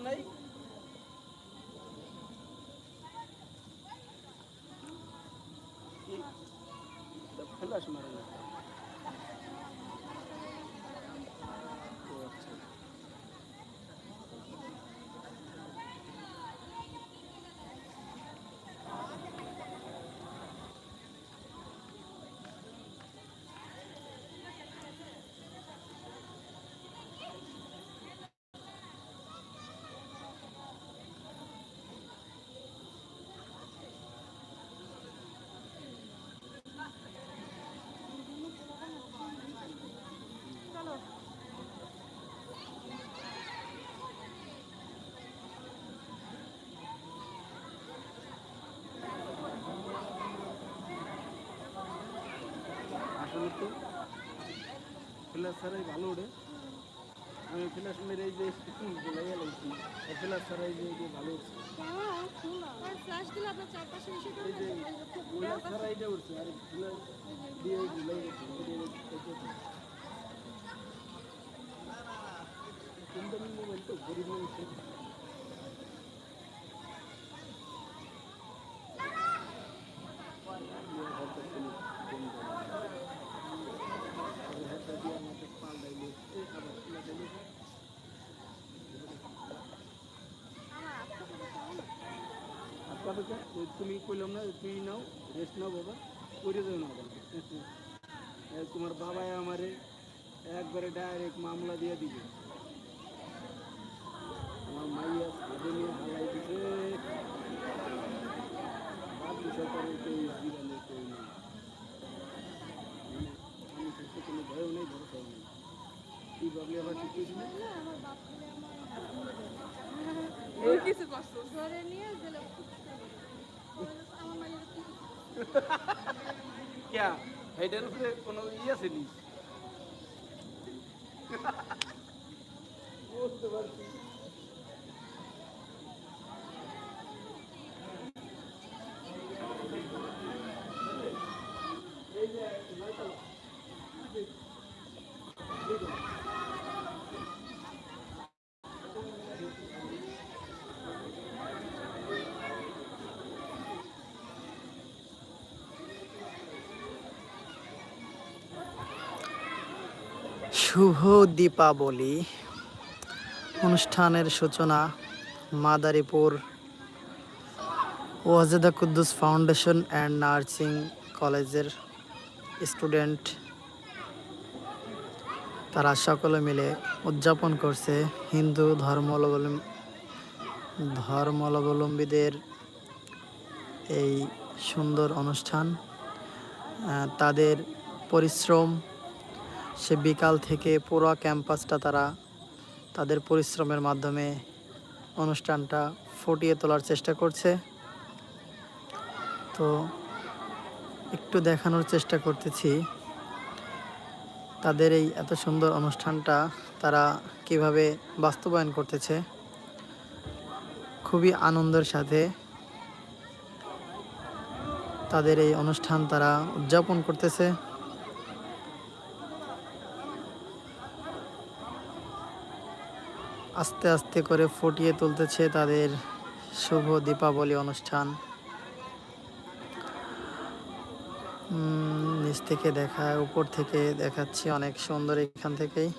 snake. তো। Flash ছাড়াই ভালো ওঠে আমি ফ্ল্যাশ মেরে এই যে গোলাইয়া লাগছি ফ্ল্যাশ ছাড়াই যে যে ভালো উঠছে ফ্ল্যাশ দিলে আপনার চারপাশে এসে এই যে ফ্ল্যাশ ছাড়া এটা উঠছে। আর ফ্ল্যাশ দিয়ে ওই গোলাই গেছে মোবাইল তো গরিব মানুষের। ওই তুমি কইলাম না তুই নাও রেস্ট নাও বাবা করে দেও না তোমার বাবাই আমারে একবারে ডাইরেক্ট মামলা দিয়ে দিবে। আমার মাইয়া সাথে নিয়ে হালাই দিছে। বাদ বিষয় করে কেউ জীবনে কেউ নেই। মানে আমি থাকতে কোনো ভয়ও নেই ভরসাও নেই। তুই ভাবলি আবার ওই কিছু ধরে নিয়ে ক্যা কোনো ই আছে নি? বুঝতে পারছি। শুভ দীপাবলি। অনুষ্ঠানের সূচনা Madaripur. Wajeda Kuddus foundation and nursing college student. তারা সকলে মিলে উদযাপন করছে হিন্দু ধর্মাবলম্বী ধর্মাবলম্বীদের এই সুন্দর অনুষ্ঠান। তাদের পরিশ্রম সে বিকাল থেকে পুরো ক্যাম্পাসটা তারা তাদের পরিশ্রমের মাধ্যমে অনুষ্ঠানটা ফুটিয়ে তোলার চেষ্টা করছে। তো একটু দেখানোর চেষ্টা করতেছি তাদের এই এত সুন্দর অনুষ্ঠানটা তারা কীভাবে বাস্তবায়ন করতেছে। খুবই আনন্দের সাথে তাদের এই অনুষ্ঠান তারা উদযাপন করতেছে। আস্তে আস্তে করে ফুটিয়ে তুলতেছে তাদের শুভ দীপাবলি অনুষ্ঠান। নিচ থেকে দেখা, উপর থেকে দেখাচ্ছি অনেক সুন্দর এখান থেকেই।